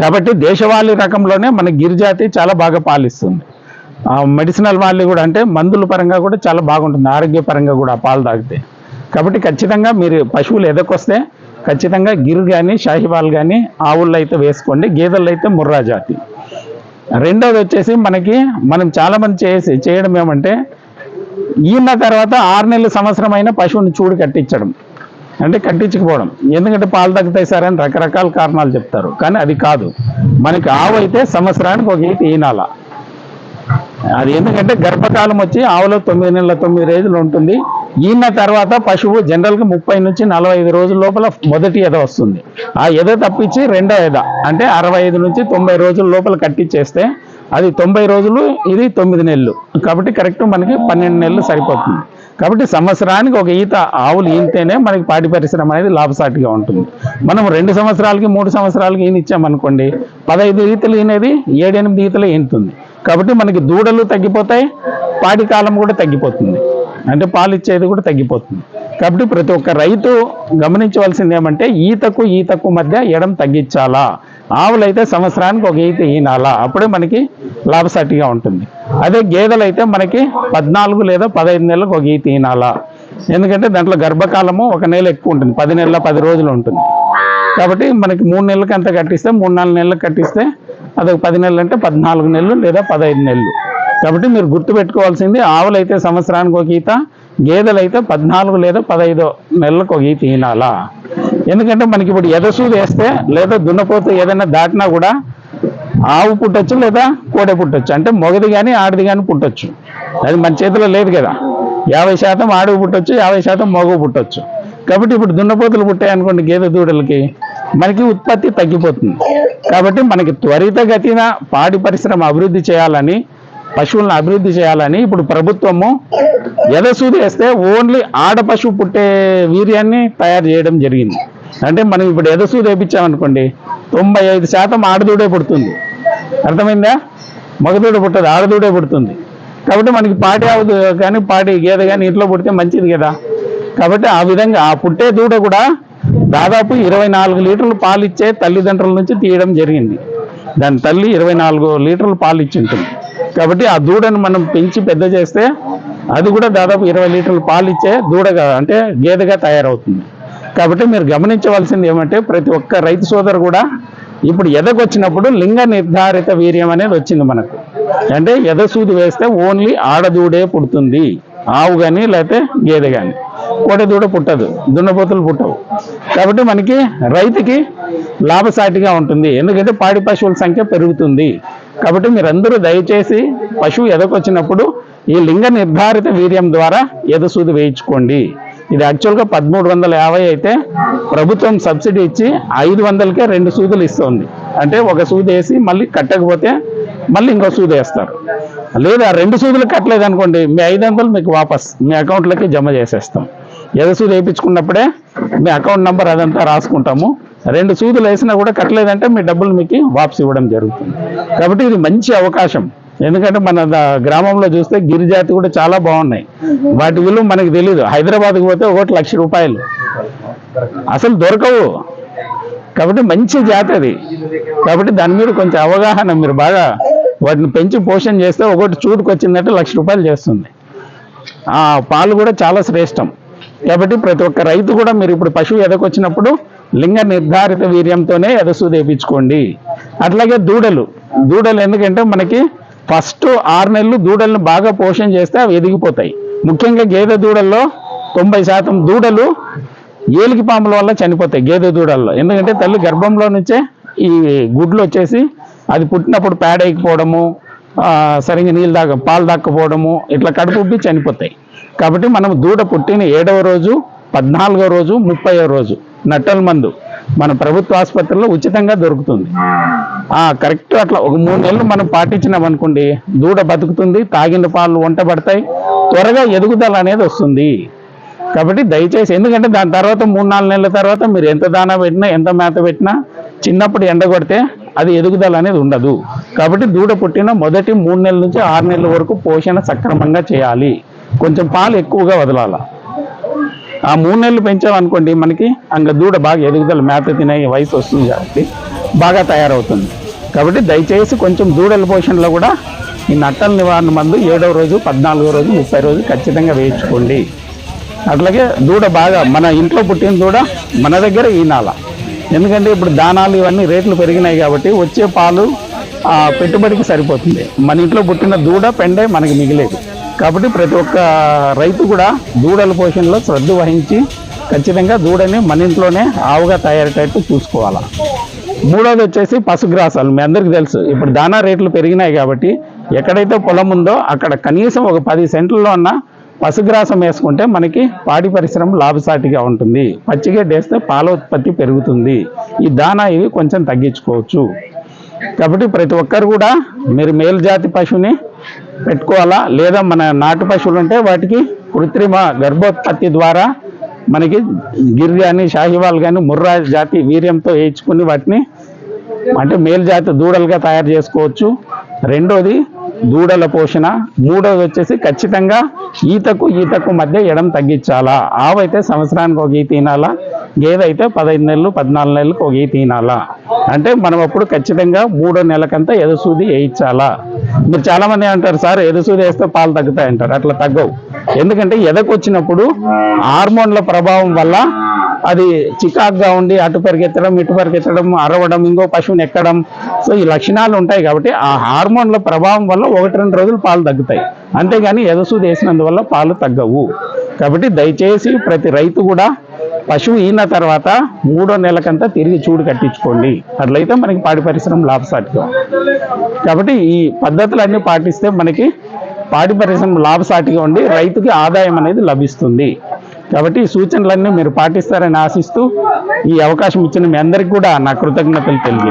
కాబట్టి దేశవాళీ రకంలోనే మన గిరిజాతి చాలా బాగా పాలిస్తుంది. మెడిసినల్ వాళ్ళు కూడా అంటే మందుల పరంగా కూడా చాలా బాగుంటుంది. ఆరోగ్యపరంగా కూడా పాలు తాగితే. కాబట్టి ఖచ్చితంగా మీరు పశువులు ఎదకొస్తే ఖచ్చితంగా గిరు కానీ షాహివాల్ కానీ ఆవుల్లో అయితే వేసుకోండి. గేదెల్లో అయితే ముర్రా జాతి. రెండోది వచ్చేసి మనకి మనం చాలామంది చేసి చేయడం ఏమంటే ఈయన తర్వాత ఆరు నెలల సంవత్సరం అయిన పశువుని చూడు కట్టించడం. అంటే కట్టించకపోవడం. ఎందుకంటే పాలు తగ్గుతాయి సార్ అని రకరకాల కారణాలు చెప్తారు. కానీ అది కాదు. మనకి ఆవు అయితే సంవత్సరానికి ఒక ఈట ఈనాల. అది ఎందుకంటే గర్భకాలం వచ్చి ఆవులో తొమ్మిది నెలల తొమ్మిది రోజులు ఉంటుంది. ఈయన తర్వాత పశువు జనరల్గా ముప్పై నుంచి నలభై ఐదు రోజుల లోపల మొదటి ఎద వస్తుంది. ఆ ఎద తప్పించి రెండో ఎద అంటే అరవై ఐదు నుంచి తొంభై రోజుల లోపల కట్టించేస్తే అది తొంభై రోజులు ఇది తొమ్మిది నెలలు. కాబట్టి కరెక్ట్ మనకి పన్నెండు నెలలు సరిపోతుంది. కాబట్టి సంవత్సరానికి ఒక ఈత ఆవులు ఈనితేనే మనకి పాడి పరిశ్రమ అనేది లాభసాటిగా ఉంటుంది. మనం రెండు సంవత్సరాలకి మూడు సంవత్సరాలకి ఈయన ఇచ్చామనుకోండి పదహైదు ఈతలు ఈనేది ఏడెనిమిది ఈతలు ఈనుతుంది. కాబట్టి మనకి దూడలు తగ్గిపోతాయి పాడి కాలం కూడా తగ్గిపోతుంది. అంటే పాలు ఇచ్చేది కూడా తగ్గిపోతుంది. కాబట్టి ప్రతి ఒక్క రైతు గమనించవలసింది ఏమంటే ఈతకు ఈతకు మధ్య ఎడం తగ్గించాలా? ఆవులైతే సంవత్సరానికి ఒక ఈత ఈనాలా. అప్పుడే మనకి లాభసాటిగా ఉంటుంది. అదే గేదెలు అయితే మనకి పద్నాలుగు లేదా పదహైదు నెలలకు ఒక ఈత ఈనాలా. ఎందుకంటే దాంట్లో గర్భకాలము ఒక నెల ఎక్కువ ఉంటుంది. పది నెలల పది రోజులు ఉంటుంది. కాబట్టి మనకి మూడు నెలలకి అంత కట్టిస్తే మూడు నాలుగు నెలలకు కట్టిస్తే అదొక పది నెలలు అంటే పద్నాలుగు నెలలు లేదా పదహైదు నెలలు. కాబట్టి మీరు గుర్తుపెట్టుకోవాల్సింది ఆవులు అయితే సంవత్సరానికి ఒక ఈత గేదెలు అయితే పద్నాలుగు లేదా పదహైదు నెలలకు ఒక ఈత ఈనాలా. ఎందుకంటే మనకి ఇప్పుడు ఎదసూది వేస్తే లేదా దున్నపోతే ఏదైనా దాటినా కూడా ఆవు పుట్టచ్చు లేదా కోడె పుట్టచ్చు. అంటే మొగది కానీ ఆడది కానీ పుట్టచ్చు. అది మన చేతిలో లేదు కదా. యాభై శాతం ఆడవి పుట్టచ్చు యాభై శాతం మగవు పుట్టచ్చు. కాబట్టి ఇప్పుడు దున్నపోతులు పుట్టాయనుకోండి గేదె దూడలకి మనకి ఉత్పత్తి తగ్గిపోతుంది. కాబట్టి మనకి త్వరితగతిన పాడి పరిశ్రమ అభివృద్ధి చేయాలని పశువులను అభివృద్ధి చేయాలని ఇప్పుడు ప్రభుత్వము ఎదసూది వేస్తే ఓన్లీ ఆడ పశువు పుట్టే వీర్యాన్ని తయారు చేయడం జరిగింది. అంటే మనం ఇప్పుడు ఎదసూది వేయించామనుకోండి తొంభై ఐదు శాతం ఆడదూడే పుడుతుంది. అర్థమైందా? మగదూడ పుట్టదు ఆడదూడే పుడుతుంది. కాబట్టి మనకి పాడి ఆవు కానీ పాడి గేదె కానీ ఇంట్లో పుడితే మంచిది కదా. కాబట్టి ఆ విధంగా ఆ పుట్టే దూడ కూడా దాదాపు ఇరవై నాలుగు లీటర్లు పాలు ఇచ్చే తల్లిదండ్రుల నుంచి తీయడం జరిగింది. దాని తల్లి ఇరవై నాలుగు లీటర్లు పాలు ఇచ్చి ఉంటుంది. కాబట్టి ఆ దూడను మనం పెంచి పెద్ద చేస్తే అది కూడా దాదాపు ఇరవై లీటర్లు పాలు ఇచ్చే దూడగా అంటే గేదెగా తయారవుతుంది. కాబట్టి మీరు గమనించవలసింది ఏమంటే ప్రతి ఒక్క రైతు సోదరు కూడా ఇప్పుడు ఎదకొచ్చినప్పుడు లింగ నిర్ధారిత వీర్యం అనేది వచ్చింది మనకు. అంటే ఎదసూది వేస్తే ఓన్లీ ఆడదూడే పుడుతుంది. ఆవు కానీ లేకపోతే గేదె కానీ కోటదూడ పుట్టదు. దున్నపోతులు పుట్టవు. కాబట్టి మనకి రైతుకి లాభసాటిగా ఉంటుంది. ఎందుకంటే పాడి పశువుల సంఖ్య పెరుగుతుంది. కాబట్టి మీరందరూ దయచేసి పశువు ఎదకొచ్చినప్పుడు ఈ లింగ నిర్ధారిత వీర్యం ద్వారా ఎదసూది వేయించుకోండి. ఇది యాక్చువల్గా పదమూడు వందల యాభై అయితే ప్రభుత్వం సబ్సిడీ ఇచ్చి ఐదు వందలకే రెండు సూదులు ఇస్తుంది. అంటే ఒక సూది వేసి మళ్ళీ కట్టకపోతే మళ్ళీ ఇంకో సూది వేస్తారు. లేదా రెండు సూదులు కట్టలేదు అనుకోండి మీ ఐదు వందలు మీకు వాపస్ మీ అకౌంట్లోకి జమ చేసేస్తాం. ఏదో సూది వేయించుకున్నప్పుడే మీ అకౌంట్ నెంబర్ అదంతా రాసుకుంటాము. రెండు సూదులు వేసినా కూడా కట్టలేదంటే మీ డబ్బులు మీకు వాపస్ ఇవ్వడం జరుగుతుంది. కాబట్టి ఇది మంచి అవకాశం. ఎందుకంటే మన గ్రామంలో చూస్తే గిరిజాతి కూడా చాలా బాగున్నాయి. వాటి విలువ మనకి తెలియదు హైదరాబాద్కి పోతే ఒకటి లక్ష రూపాయలు. అసలు దొరకవు. కాబట్టి మంచి జాతి అది. కాబట్టి దాని మీద కొంచెం అవగాహన మీరు బాగా వాటిని పెంచి పోషణ చేస్తే ఒకటి చూటుకు వచ్చిందంటే లక్ష రూపాయలు చేస్తుంది. ఆ పాలు కూడా చాలా శ్రేష్టం. కాబట్టి ప్రతి ఒక్క రైతు కూడా మీరు ఇప్పుడు పశువు ఎదకొచ్చినప్పుడు లింగ నిర్ధారిత వీర్యంతోనే ఎదసు తెప్పించుకోండి. అట్లాగే దూడలు. దూడలు ఎందుకంటే మనకి ఫస్ట్ ఆరు నెలలు దూడలను బాగా పోషణ చేస్తే అవి ఎదిగిపోతాయి. ముఖ్యంగా గేదె దూడల్లో తొంభై శాతం దూడలు ఏలికి పాముల వల్ల చనిపోతాయి గేదె దూడల్లో. ఎందుకంటే తల్లి గర్భంలో నుంచే ఈ గుడ్లు వచ్చేసి అది పుట్టినప్పుడు పేడైకపోవడము సరిగ్గా నీళ్ళు దాక పాలు దాక్కపోవడము ఇట్లా కడుపు ఉబ్బి చనిపోతాయి. కాబట్టి మనం దూడ పుట్టిన ఏడవ రోజు పద్నాలుగో రోజు ముప్పైవ రోజు నట్టల మందు. మన ప్రభుత్వ ఆసుపత్రిలో ఉచితంగా దొరుకుతుంది. ఆ కరెక్ట్ అట్లా ఒక మూడు నెలలు మనం పాటించినాం అనుకోండి దూడ బతుకుతుంది తాగిన పాలు వంట పడతాయి త్వరగా ఎదుగుదల అనేది వస్తుంది. కాబట్టి దయచేసి ఎందుకంటే దాని తర్వాత మూడు నాలుగు నెలల తర్వాత మీరు ఎంత దానా పెట్టినా ఎంత మేత పెట్టినా చిన్నప్పుడు ఎండ కొడితే అది ఎదుగుదల అనేది ఉండదు. కాబట్టి దూడ పుట్టిన మొదటి మూడు నెలల నుంచి ఆరు నెలల వరకు పోషణ సక్రమంగా చేయాలి. కొంచెం పాలు ఎక్కువగా వదలాలి. ఆ మూడు నెలలు పెంచామనుకోండి మనకి అంగ దూడ బాగా ఎదుగుదల మేత తినే వయసు వస్తుంది కాబట్టి బాగా తయారవుతుంది. కాబట్టి దయచేసి కొంచెం దూడల పోషణలో కూడా ఈ నట్టల నివారణ మందు ఏడవ రోజు పద్నాలుగో రోజు ముప్పై రోజు ఖచ్చితంగా వేయించుకోండి. అట్లాగే దూడ బాగా మన ఇంట్లో పుట్టిన దూడ మన దగ్గర ఈనాల. ఎందుకంటే ఇప్పుడు దానాలు ఇవన్నీ రేట్లు పెరిగినాయి కాబట్టి వచ్చే పాలు ఆ పెట్టుబడికి సరిపోతుంది. మన ఇంట్లో పుట్టిన దూడ పెండే మనకి మిగిలేదు. కాబట్టి ప్రతి ఒక్క రైతు కూడా దూడల పోషణలో శ్రద్ధ వహించి ఖచ్చితంగా దూడని మన ఇంట్లోనే ఆవుగా తయారయ్యేటట్టు చూసుకోవాలి. మూడోది వచ్చేసి పశుగ్రాసాలు. మీ అందరికీ తెలుసు ఇప్పుడు దానా రేట్లు పెరిగినాయి కాబట్టి ఎక్కడైతే పొలం ఉందో అక్కడ కనీసం ఒక పది సెంట్లలో ఉన్న పశుగ్రాసం వేసుకుంటే మనకి పాడి పరిశ్రమ లాభసాటిగా ఉంటుంది. పచ్చిగడ్డి వేస్తే పాల ఉత్పత్తి పెరుగుతుంది. ఈ దానా ఇవి కొంచెం తగ్గించుకోవచ్చు. కాబట్టి ప్రతి ఒక్కరు కూడా మీరు మేలుజాతి పశువుని పెట్టుకోవాలా? లేదా మన నాటు పశువులు ఉంటే వాటికి కృత్రిమ గర్భోత్పత్తి ద్వారా మనకి గిర్ కానీ షాహివాల్ కానీ ముర్రా జాతి వీర్యంతో వేయించుకుని వాటిని అంటే మేలు జాతి దూడలుగా తయారు చేసుకోవచ్చు. రెండోది దూడల పోషణ మూడోది వచ్చేసి ఖచ్చితంగా ఈతకు ఈతకు మధ్య ఎడం తగ్గించాలా? ఆవైతే సంవత్సరానికి ఒక ఈ తినాలా గేదె అయితే పదహైదు నెలలు పద్నాలుగు నెలలకు ఒక ఈ తినాలా అంటే మనం అప్పుడు ఖచ్చితంగా మూడో నెలకంతా ఎదుసూది వేయించాలా? మీరు చాలామంది అంటారు సార్ ఎదుసూది వేస్తే పాలు తగ్గుతాయి అంటారు అట్లా తగ్గవు. ఎందుకంటే ఎదకు వచ్చినప్పుడు హార్మోన్ల ప్రభావం వల్ల అది చికాక్గా ఉండి అటు పరిగెత్తడం ఇటు పరిగెత్తడం అరవడం ఇంకో పశువుని ఎక్కడం. సో ఈ లక్షణాలు ఉంటాయి కాబట్టి ఆ హార్మోన్ల ప్రభావం వల్ల ఒకటి రెండు రోజులు పాలు తగ్గుతాయి. అంతేగాని ఎదసూది వేసినందువల్ల పాలు తగ్గవు. కాబట్టి దయచేసి ప్రతి రైతు కూడా పశువు ఈన తర్వాత మూడో నెలకంతా తిరిగి చూడు కట్టించుకోండి. అట్లయితే మనకి పాడి పరిశ్రమ లాభసాటిగా. కాబట్టి ఈ పద్ధతులన్నీ పాటిస్తే మనకి పాడి పరిశ్రమ లాభసాటిగా ఉండి రైతుకి ఆదాయం అనేది లభిస్తుంది. కాబట్టి ఈ సూచనలన్నీ మీరు పాటిస్తారని ఆశిస్తూ ఈ అవకాశం ఇచ్చిన మీ అందరికీ కూడా నా కృతజ్ఞతలు తెలియజేస్తాను